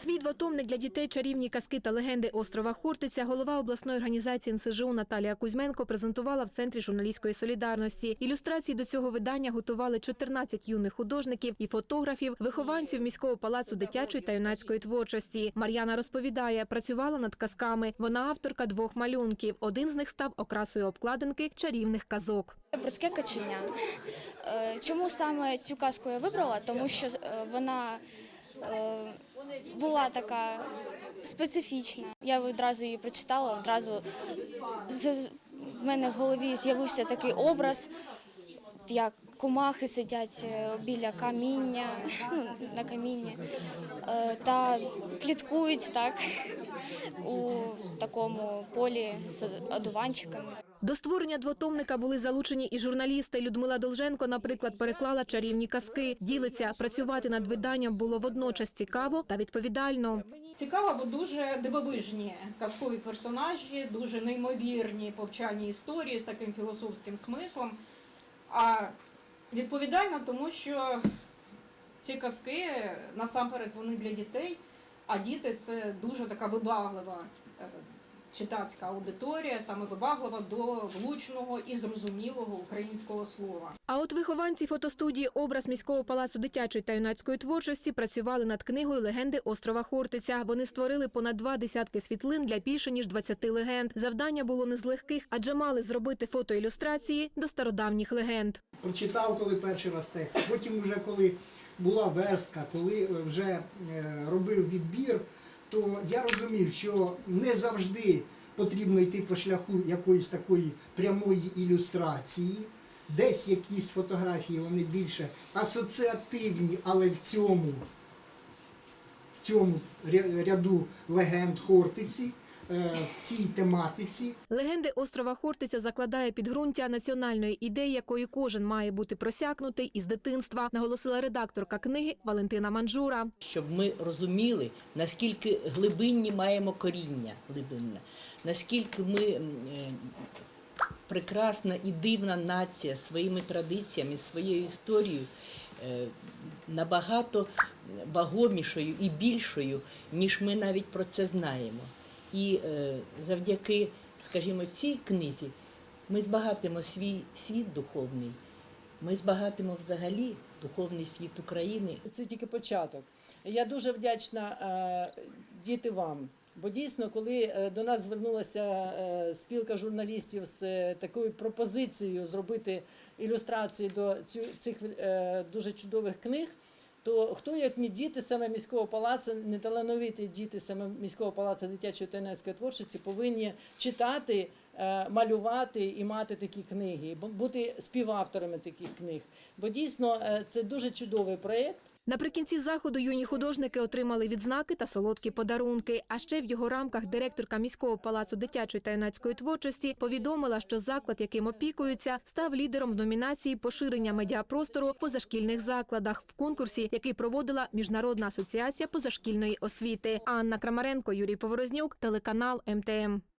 Свій двотомник для дітей чарівні казки та легенди острова Хортиця голова обласної організації НСЖУ Наталія Кузьменко презентувала в центрі журналістської солідарності. Ілюстрації до цього видання готували 14 юних художників і фотографів, вихованців міського палацу дитячої та юнацької творчості. Мар'яна розповідає, працювала над казками. Вона авторка двох малюнків. Один з них став окрасою обкладинки чарівних казок. Бридке каченя. Е, Чому саме цю казку я вибрала? Тому що е, вона була така специфічна. Я одразу її прочитала, одразу в мене в голові з'явився такий образ, як комахи сидять е, біля каміння, ну, на камінні, е, та пліткують так у такому полі з одуванчиками. До створення двотомника були залучені і журналісти. Людмила Долженко, наприклад, переклала чарівні казки. Ділиться, працювати над виданням було водночас цікаво та відповідально. Цікаво, бо дуже дивовижні казкові персонажі, дуже неймовірні повчальні історії з таким філософським смислом. А відповідально, тому що ці казки насамперед вони для дітей, а діти це дуже така вибаглива е, читацька аудиторія, саме вибаглива до влучного і зрозумілого українського слова. А от вихованці фотостудії образ міського палацу дитячої та юнацької творчості працювали над книгою Легенди острова Хортиця. Вони створили понад два десятки світлин для більше ніж 20 легенд. Завдання було не з легких, адже мали зробити фотоілюстрації до стародавніх легенд. прочитав коли перший раз текст. Потім, вже коли була верстка, коли е, вже е, робив відбір, то я розумів, що не завжди потрібно йти по шляху якоїсь такої прямої ілюстрації. Десь якісь фотографії вони більше асоціативні, але в цьому, в цьому ряду легенд Хортиці, в цій тематиці Легенди острова Хортиця закладає підґрунтя національної ідеї, якої кожен має бути просякнутий із дитинства, наголосила редакторка книги Валентина Манджура. щоб ми розуміли, наскільки глибинні маємо коріння глибинне, наскільки ми е, прекрасна і дивна нація своїми традиціями, своєю історією, е, набагато вагомішою і більшою, ніж ми навіть про це знаємо. І е, завдяки, скажімо, цій книзі ми збагатимо свій світ духовний. Ми збагатимо взагалі духовний світ України Це тільки початок. Я дуже вдячна е, діти вам. Бо дійсно, коли е, до нас звернулася спілка журналістів з такою пропозицією зробити ілюстрації до цих дуже чудових книг, то хто як не діти саме міського палацу, не талановиті діти саме міського палацу дитячої та юнацької творчості повинні читати, е, малювати і мати такі книги, бу- бути співавторами таких книг. Бо дійсно е, це дуже чудовий проєкт. Наприкінці заходу юні художники отримали відзнаки та солодкі подарунки. А ще в його рамках директорка міського палацу дитячої та юнацької творчості повідомила, що заклад, яким опікуються, став лідером в номінації поширення медіапростору в позашкільних закладах в конкурсі, який проводила Міжнародна асоціація позашкільної освіти. Анна Крамаренко, Юрій Поворознюк, телеканал МТМ.